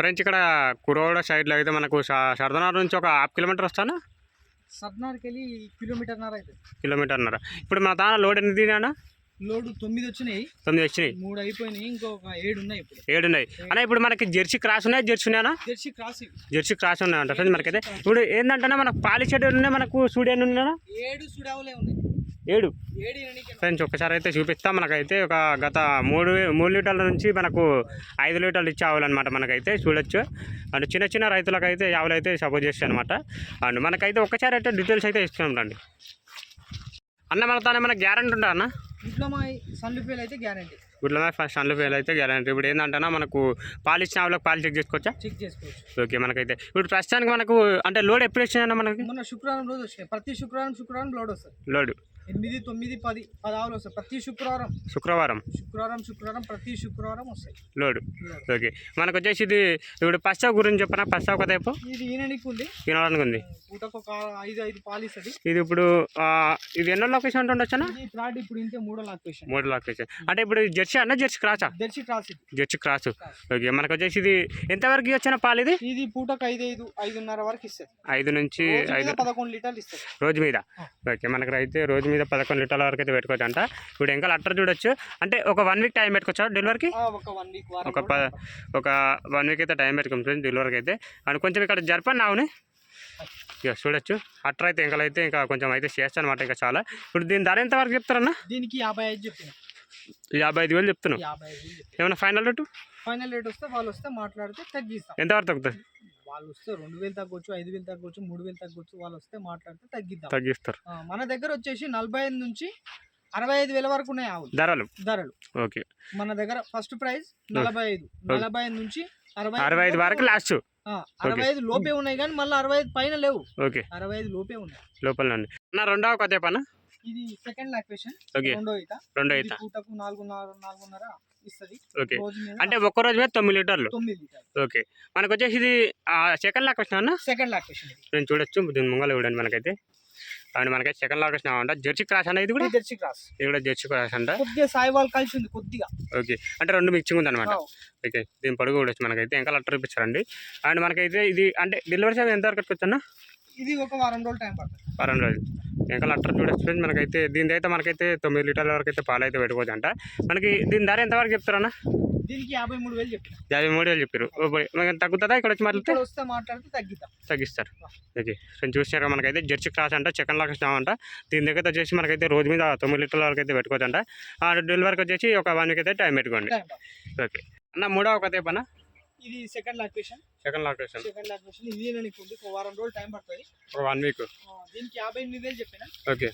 Friends ఇక్కడ కురోడ సైడ్లో అయితే మనకు షర్దనార్ నుంచి ఒక హాఫ్ కిలోమీటర్ వస్తానా? సబ్నార్కి వెళ్ళి కిలోమీటర్న్నర అవుతుంది. కిలోమీటర్న్నర. ఇప్పుడు మన తాన లోడ్ ఎన్ని దినా లోడ్ తొమ్మిది వచ్చినాయి. తొమ్మిది వచ్చినాయి. మూడు అయిపోయినాయి ఇంకొక ఏడు ఉన్నాయి ఇప్పుడు. ఏడు ఉన్నాయి. అన్న ఇప్పుడు మనకి జెర్సీ క్రాస్ ఉన్నాయి? జెర్సీ ఉన్నాయా? జెర్సీ క్రాస్ జెర్సీ క్రాస్ ఉన్నాయి అంట ఫ్రెండ్స్ మనకైతే ఇప్పుడు ఏంటంటే మనకు పాలిషెడ్ ఉన్నాయి మనకు సూడియన్ ఉన్నాయా ఏడు సుడావులే ఉన్నాయి. ఏడు? ఫ్రెండ్స్ ఒక్కసారి అయితే చూపిస్తాం. మనకైతే ఒక గత మూడు మూడు లీటర్ల నుంచి మనకు ఐదు లీటర్లు ఇచ్చే ఆవులు అనమాట మనకైతే చూడొచ్చు. అండ్ చిన్న చిన్న రైతులకైతే ఆవులు అయితే సపోర్ట్ చేస్తాయి అనమాట అండ్ మనకైతే ఒక్కసారి అయితే డీటెయిల్స్ అయితే ఇస్తున్నాం రండి. అన్న మన తానే మనకు గ్యారంటీ ఉందా అన్న? ఇంట్లో మా సన్లుపేలు అయితే గ్యారంటీ గుడ్ల మీద ఫస్ట్ అండ్లు ఫెయిల్ అయితే గ్యారంటీ ఇప్పుడు ఏంటంటే మనకు పాలు ఇచ్చిన ఆవులకు పాలు చెక్ చేసుకోవచ్చా? చెక్ చేసుకోవచ్చు. ఓకే మనకైతే. ఇప్పుడు ప్రస్తుతానికి మనకు అంటే లోడ్ ఎప్పుడు వచ్చిందన్న మనకి? మొన్న శుక్రవారం రోజు వచ్చినాయి. ప్రతి శుక్రవారం శుక్రవారం లోడ్ వస్తుంది. లోడ్ ఎనిమిది తొమ్మిది పది పది ఆవులు వస్తాయి. ప్రతి శుక్రవారం. శుక్రవారం. శుక్రవారం శుక్రవారం ప్రతి శుక్రవారం వస్తాయి. లోడ్. ఓకే. మనకు వచ్చేసి ఇది ఇప్పుడు పశ్చావ్ గురించి చెప్పనా? పశ్చావ్ చెప్పు. ఇది ఈయననికి ఉంది. తినడానికి ఉంది. పూటకు ఒక ఐదు ఐదు పాలు ఇస్తుంది. ఇది ఇప్పుడు ఇది ఎన్నో లొకేషన్ ఇది థర్డ్ ఇప్పుడు ఇంటే మూడో లాక్వేషన్ మూడు లొకేషన్ అంటే ఇప్పుడు జెర్సీ అన్న జెర్సీ క్రాసా? దర్శి క్రాస్ జెర్సీ క్రాస్. ఓకే. మనకు వచ్చేసి ఇది ఎంతవరకు వచ్చిన పాలు ఇది? ఇది పూటకు ఐదు ఐదు ఐదున్నర వరకు ఇస్తుంది. ఐదు నుంచి ఐదు. పదకొండు లీటర్లు ఇస్తుంది. రోజు మీద. ఓకే. మనకు అయితే రోజు మీద పదకొండు లీటర్ల వరకు అయితే పెట్టుకోవచ్చు అంట ఇప్పుడు ఇంకా అట్టర్ చూడొచ్చు. అంటే ఒక వన్ వీక్ టైం పెట్టుకోవచ్చా డెలివరీకి? ఒక వన్ వీక్ వారం ఒక వన్ వీక్ అయితే టైం పెట్టుకోం ఫ్రెండ్స్ డెలివరీకి అయితే. అండ్ కొంచెం ఇక్కడ జరపండి అవును ఇక చూడొచ్చు. అట్టర్ అయితే ఇంకా అయితే ఇంకా కొంచెం అయితే చేస్తాను అనమాట ఇంకా చాలా. ఇప్పుడు దీని ధర ఎంత వరకు చెప్తారన్నా? దీనికి యాభై ఐదు యాభై ఐదు వేలు చెప్పిన. ఏమైనా ఫైనల్ రేటు? ఫైనల్ రేట్ వస్తే వాళ్ళు వస్తే మాట్లాడితే తగ్గిస్తాం. ఎంత వరకు తగ్గుతుంది వాళ్ళు వస్తే రెండు వేలు తగ్గొచ్చు ఐదు వేలు తగ్గొచ్చు మూడు వేలు తగ్గొచ్చు వాళ్ళు వస్తే మాట్లాడితే తగ్గిద్దాం. తగ్గిస్తారు. మన దగ్గర వచ్చేసి నలభై ఐదు నుంచి అరవై ఐదు వేల వరకు ఉన్నాయి ఆవులు. ధరలు? ధరలు. ఓకే. మన దగ్గర ఫస్ట్ ప్రైస్ నలభై ఐదు. నలభై ఐదు నుంచి అరవై అరవై ఐదు వరకు లాస్ట్. అరవై ఐదు లోపే ఉన్నాయి కానీ మళ్ళీ అరవై ఐదు పైన లేవు. ఓకే. అరవై ఐదు లోపే ఉన్నాయి. లోపల రెండవ పన్న ఇది సెకండ్ లాక్వేషన్ ఓకే రెండో ఈత. రెండో ఈత. పూటకు నాలుగున్నర నాలుగున్నర ఇస్తుంది. ఓకే అంటే ఒక్క రోజు మీద తొమ్మిది లీటర్లు? తొమ్మిది ఓకే మనకు వచ్చేసి ఇది సెకండ్ లాక్ వచ్చినా అన్న? సెకండ్ లాక్వేషన్ నేను చూడొచ్చు దీని ముంగల చూడండి మనకైతే. అండ్ మనకైతే సెకండ్ లాక్ వచ్చినా అంట జెర్సీ క్రాస్ అన్న ఇది కూడా? ఇది జెర్సీ క్రాస్. ఇది కూడా జెర్సీ క్రాస్ అంట. కొద్దిగా కలిసి ఉంది కొద్దిగా. ఓకే అంటే రెండు మిక్సింగ్ ఉంది అనమాట ఓకే దీని పొడుగు కూడా వచ్చి మనకైతే ఇంకా లెటర్ ఇప్పించారండి అండ్ మనకైతే ఇది అంటే డెలివరీ చార్జ్ ఎంత వరకు అన్న? ఇది ఒక వారం రోజులు టైం పడుతుంది. వారం రోజులు. ఇంకా లెటర్ చూడొచ్చు ఫ్రెండ్స్ మనకైతే దీని అయితే మనకైతే తొమ్మిది లీటర్ల వరకు అయితే పాలు అయితే పెట్టుకోవచ్చు అంట మనకి దీని ధర ఎంత వరకు చెప్తారన్న? దీనికి యాభై మూడు వేలు చెప్పిన. యాభై మూడు వేలు చెప్పారు తగ్గుతుందా ఇక్కడ వచ్చి మాట్లాడితే? వస్తే మాట్లాడితే తగ్గిద్దాం. తగ్గిస్తారు. ఓకే. ఫ్రెండ్స్ చూసినారు కదా మనకైతే జెర్సీ క్రాస్ అంట చికెన్ లాగా అంట. దీని దగ్గర వచ్చేసి మనకైతే రోజు మీద తొమ్మిది లీటర్ల వరకు అయితే పెట్టుకోవచ్చు అంట ఆ డెలివరీకి వచ్చేసి ఒక వన్ వీక్ అయితే టైం పెట్టుకోండి. ఓకే. అన్న మూడవ ఒక పన్న ఇది second location second location second location ఇది నీకు ఉంది ఒక వారం రోజులు టైం పడుతుంది. ఒక వన్ వీక్ దీనికి యాభై ఎనిమిది వేలు చెప్పిన? ఓకే.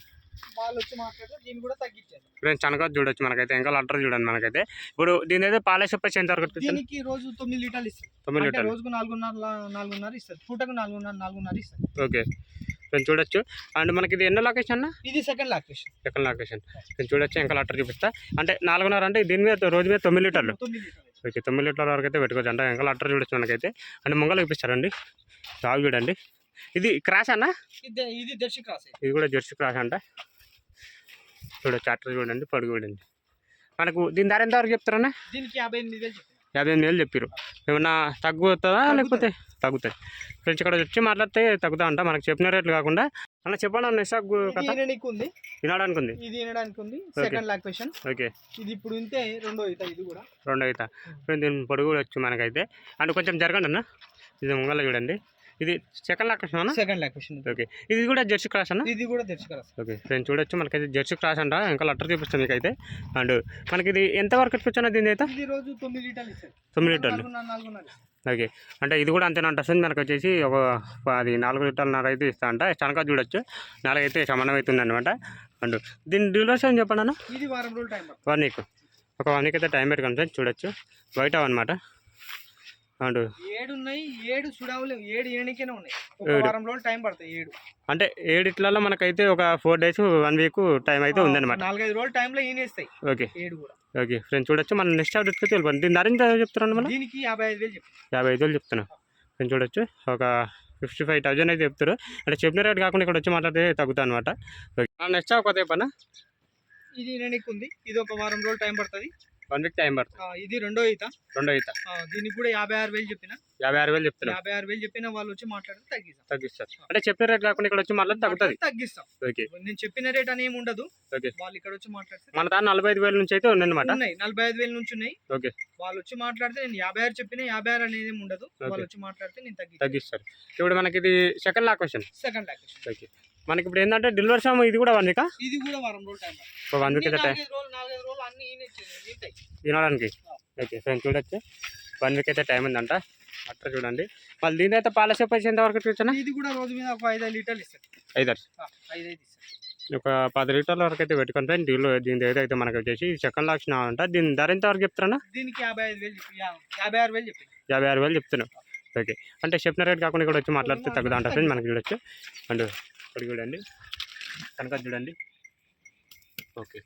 వాళ్ళు వచ్చి మాట్లాడితే దీన్ని కూడా తగ్గించారు. ఫ్రెండ్స్ చనక చూడొచ్చు మనకైతే. ఇంకా లెటర్ చూడండి మనకైతే. ఇప్పుడు దీని అయితే పాలేసి వచ్చి ఎంత వరకు? దీనికి రోజు తొమ్మిది లీటర్లు ఇస్తుంది తొమ్మిది లీటర్లు. రోజుకు నాలుగున్నర నాలుగున్నర ఇస్తుంది పూటకు నాలుగున్నర నాలుగున్నర ఇస్తుంది ఓకే. చూడొచ్చు. అండ్ మనకి ఇది ఎన్నో లొకేషన్ అన్న? ఇది సెకండ్ లాక్వేషన్ సెకండ్ లొకేషన్ నేను చూడొచ్చు. ఇంకా లెటర్ చూపిస్తా. అంటే నాలుగున్నర అంటే దీని మీద రోజు మీద తొమ్మిది లీటర్లు. ఓకే తొమ్మిది లీటర్ల వరకు అయితే పెట్టుకోవచ్చు. అంటే ఇంకా లెటర్ చూడొచ్చు మనకైతే. అంటే ముంగలు చూపిస్తారండి సాగు చూడండి. ఇది క్రాష్ అన్న? ఇది దర్శి క్రాస్. ఇది కూడా జెర్సీ క్రాష్ అంట. చూడొచ్చు అట్టర్ చూడండి పొడుగు చూడండి. మనకు దీని ధర ఎంత వరకు చెప్తారన్నా? దీనికి యాభై ఎనిమిది వేలు యాభై ఎనిమిది వేలు చెప్పారు ఏమన్నా తగ్గుతుందా లేకపోతే? తగ్గుతాయి. ఫ్రెండ్స్ ఇక్కడ వచ్చి మాట్లాడితే తగ్గుతా అంట మనకు చెప్పిన రేట్లు కాకుండా. అన్న చెప్పండి అన్న ఇసాక్ కథ. ఉంది వినడానికి ఉంది ఇది వినడానికి ఉంది సెకండ్ లాక్వేషన్ ఓకే. ఇది ఇప్పుడు ఇంతే రెండో ఈత ఇది కూడా. రెండు దీని పొడుగు వచ్చు మనకైతే. అండ్ కొంచెం జరగండి అన్న. ఇది ముంగల చూడండి. ఇది second location second location okay ఇది. కూడా జెర్సీ క్రాస్ అన్న ఇది కూడా దర్శి క్రాస్ ఓకే ఫ్రెండ్ చూడొచ్చు. మనకైతే జెర్సీ క్రాస్ అంట. ఇంకా లెటర్ చూపిస్తాను మీకైతే. అండ్ మనకి ఇది ఎంత వరకు ఎట్టుకొచ్చాను దీని అయితే ఇది రోజు తొమ్మిది లీటర్లు తొమ్మిది లీటర్లు. ఓకే అంటే ఇది కూడా అంతేనంట సార్ మనకు వచ్చేసి ఒక అది నాలుగు లీటర్లన్నర అయితే ఇస్తా అంట. చనక చూడొచ్చు. నాలుగైతే సమానం అవుతుంది అనమాట అండ్ దీని డ్యూరేషన్ చెప్పండి అన్న? ఇది వారం రోజులు టైం వన్ వీక్. ఒక వన్ వీక్ అయితే టైం పెట్టుకోండి సార్ చూడొచ్చు. వైట్ అనమాట అండ్ ఏడు ఉన్నాయి ఏడు సుడావులేవు ఏడు ఏనికైనా ఉన్నాయి. ఒక. వారం రోజులు టైం పడుతుంది ఏడు. అంటే ఏడిట్లలో మనకైతే ఒక four days one week time అయితే ఉందన్నమాట. నాలుగైదు రోజుల టైంలో ఈనేస్తాయి ఓకే. ఏడు కూడా. ఓకే ఫ్రెండ్స్ చూడొచ్చు. మనం నెక్స్ట్ అయితే వెళ్ళిపోయింది దీని ధర ఎంత చెప్తున్నాను మనం దీనికి యాభై ఐదు వేలు చెప్పి. యాభై ఐదు వేలు చెప్తున్నా. ఫ్రెండ్స్ చూడొచ్చు. ఒక ఫిఫ్టీ ఫైవ్ థౌజండ్ అయితే చెప్తారు అంటే చెప్పిన రేట్ కాకుండా ఇక్కడ వచ్చి మాట్లాడితే తగ్గుతా అనమాట ఓకే. నెక్స్ట్ ఒక ఇది ఈననికి ఉంది. ఇది ఒక వారం రోజులు టైం పడుతుంది. టైం పడుతుంది. ఇది రెండో ఈత. రెండో ఈత. దీనికి కూడా యాభై ఆరు వేలు చెప్పిన? యాభై ఆరు వేలు చెప్తున్నాం యాభై ఆరు వేలు చెప్పిన వాళ్ళు వచ్చి మాట్లాడితే తగ్గిస్తాం. తగ్గిస్తారు. అంటే చెప్పిన రేట్ కాకుండా ఇక్కడ వచ్చి మళ్ళీ తగ్గుతుంది. తగ్గిస్తాం. ఓకే. నేను చెప్పిన రేట్ అని ఏమి ఉండదు. ఓకే. వాళ్ళు ఇక్కడ వచ్చి మాట్లాడితే మన దాని నలభై ఐదు వేల నుంచి అయితే ఉందన్నమాట ఉన్నాయి. నలభై ఐదు వేల నుంచి ఉన్నాయి. ఓకే. వాళ్ళు వచ్చి మాట్లాడితే నేను యాభై ఆరు చెప్పిన యాభై ఆరు అనేది ఏమి ఉండదు. వాళ్ళు వచ్చి మాట్లాడితే నేను తగ్గిస్తాను. తగ్గిస్తారు. ఇప్పుడు మనకి ఇది second location second location okay. మనకి ఇప్పుడు ఏంటంటే డెలివరీ సామ్ ఇది కూడా వన్ వీకా? ఇది కూడా వారం రోజులు వన్ వీక్ అయితే. తినడానికి ఓకే ఫ్రెండ్స్ చూడొచ్చు. వన్ వీక్ అయితే టైం ఉందంట. అట్లా చూడండి. మళ్ళీ దీని అయితే పాల చెప్పేసి ఎంత వరకు చూసానా ఇది కూడా రోజు మీద ఒక ఐదు లీటర్లు ఇస్తారు. ఐదు ఒక పది లీటర్ల వరకు అయితే పెట్టుకొని ఫ్రెండ్ దీనిలో దీని ఏదైతే మనకి వచ్చేసి సెకండ్ లాక్షన్ అంట. దీని ధర ఎంత వరకు చెప్తారా దీనికి యాభై ఐదు వేలు యాభై ఆరు వేలు యాభై ఆరు వేలు చెప్తున్నాం ఓకే. అంటే చెప్పిన రేట్ కాకుండా ఇక్కడ వచ్చి మాట్లాడితే తగ్గుదా అంట ఫ్రెండ్ మనకి చూడొచ్చు. అండ్ ఇక్కడ చూడండి. కనుక చూడండి. ఓకే.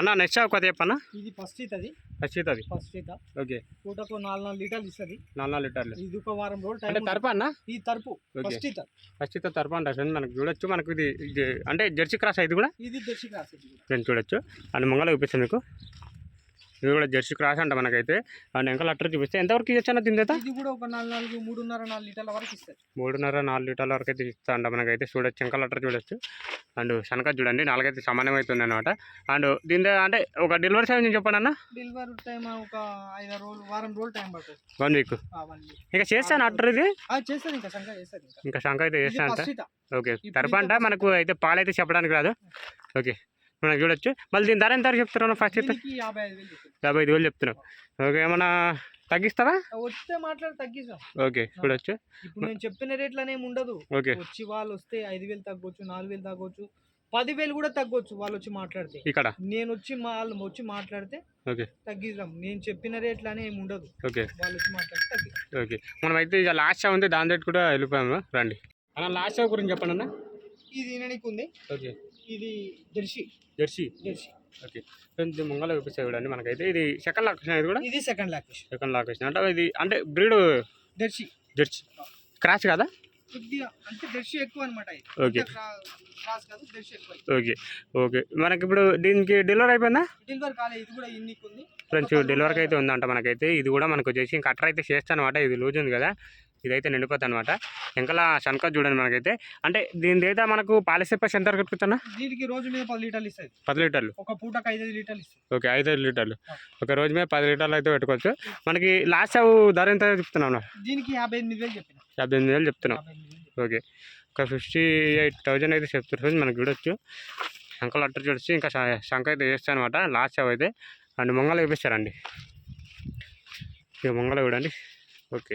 అన్న నెక్స్ట్ ఒక చెప్పన్న ఇది ఫస్ట్ ఇతది ఖచ్చితంగా అది. First okay. పూటకు నాలుగు నాలుగు లీటర్లు ఇస్తుంది. నాలుగు నాలుగు లీటర్లు. ఇది ఒక వారం రోజులు అంటే తరపా అన్న? ఈ తరపు. ఫస్ట్ ఖచ్చితంగా తరపా అంట. మనకు చూడొచ్చు మనకు ఇది అంటే జెర్సీ క్రాస్ ఇది కూడా? ఇది ఇది కూడా. ఫ్రెండ్ చూడొచ్చు. అండ్ ముంగల చూపిస్తాను మీకు. ఇది కూడా జెర్సీ క్రాస్ అంట మనకైతే. అండ్ ఇంకా లెటర్ చూపిస్తే. ఎంతవరకు ఇవ్వచ్చు అన్న దీని ఇది కూడా ఒక నాలుగు నాలుగు మూడున్నర నాలుగు లీటర్ల వరకు ఇస్తుంది మూడున్నర నాలుగు లీటర్ల వరకు అయితే ఇస్తా అంట మనకైతే. చూడొచ్చు ఇంకా లెటర్ చూడొచ్చు. అండ్ శనక చూడండి నాలుగైతే సమానం అవుతుంది అనమాట అండ్ దీని అంటే ఒక డెలివరీ సర్వీస్ చెప్పండి అన్న. డెలివరీ టైం ఒక ఐదారు రోజులు వారం రోజులు టైం పడుతుంది. One week. ఇంకా చేస్తాను అట్టర్ ఇది? ఆ, చేస్తుంది ఇంకా ఇంకా. శంక అయితే చేస్తాను ఓకే ఇప్పుడు తరప అంట ఇంకా మనకు అయితే పాలైతే చెప్పడానికి రాదు. ఓకే. మనకు చూడొచ్చు. మళ్ళీ దీని ధర ఎంత చెప్తున్నాను ఫస్ట్ యాభై ఐదు వేలు చెప్తున్నావు. ఓకే ఏమన్నా తగ్గిస్తావా? వస్తే మాట్లాడి తగ్గిస్తాం. ఓకే చూడొచ్చు. ఇప్పుడు నేను చెప్పిన రేట్లనే ఏమి ఉండదు. ఓకే. వచ్చి వాళ్ళు వస్తే ఐదు వేలు తగ్గొచ్చు నాలుగు వేలు తగ్గొచ్చు పదివేలు కూడా తగ్గొచ్చు వాళ్ళు వచ్చి మాట్లాడితే. ఇక్కడ? నేను వచ్చి వాళ్ళు వచ్చి మాట్లాడితే ఓకే. తగ్గిద్దాం నేను చెప్పిన రేట్లనే ఏమి ఉండదు. ఓకే. వాళ్ళు వచ్చి మాట్లాడితే ఓకే. మనం అయితే ఇక లాస్ట్ షో ఉంది దాని రేట్ కూడా వెళ్ళిపోయాము రండి. అన్న లాస్ట్ షో గురించి చెప్పండి అన్న. ఇది వినడానికి ఉంది. ఓకే. ఇది జెర్సీ. జెర్సీ? జెర్సీ. ఓకే. ఇది ముంగల చూపిస్తే చూడండి మనకైతే ఇది సెకండ్ లాకేషన్ ఇది కూడా? ఇది సెకండ్ లాకేషన్ సెకండ్ లాకేషన్ అంటే ఇది అంటే బ్రీడ్ జెర్సీ. జెర్సీ. క్రాస్ కదా? ఓకే. ఓకే. ఓకే. మనకి ఇప్పుడు దీనికి డెలివరీ అయిపోయిందా? ఫ్రెండ్స్ డెలివరీకి అయితే ఉందంట మనకైతే. ఇది కూడా మనకు వచ్చేసి ఇంకా అట్టర్ అయితే చేస్తాను అనమాట ఇది లూజ్ ఉంది కదా. ఇదైతే నిండిపోతుంది అనమాట ఇంకా శనక చూడండి మనకైతే. అంటే దీని అయితే మనకు పాలసీ పైసా ఎంత కట్టుకుతున్నా దీనికి రోజు మీద పది లీటర్లు ఇస్తుంది పది లీటర్లు. ఒక పూటకు ఐదు లీటర్లు ఇస్తుంది ఓకే ఐదు ఐదు లీటర్లు. ఒక రోజు మీద పది లీటర్లు అయితే పెట్టుకోవచ్చు. మనకి లాస్ట్ అవు ధర ఎంత చెప్తున్నాను దీనికి యాభై ఎనిమిది వేలు చెప్పిన. యాభై ఎనిమిది వేలు చెప్తున్నాం ఓకే. ఒక ఫిఫ్టీ ఎయిట్ థౌజండ్ అయితే చెప్తున్నారు మనకు చూడొచ్చు. శంకలు అట్టర్ చూడొచ్చు. ఇంకా శంక అయితే చేస్తాను అనమాట లాస్ట్ అవి అయితే. అండ్ ముంగల చూపిస్తారండి ఇక ముంగల చూడండి. ఓకే.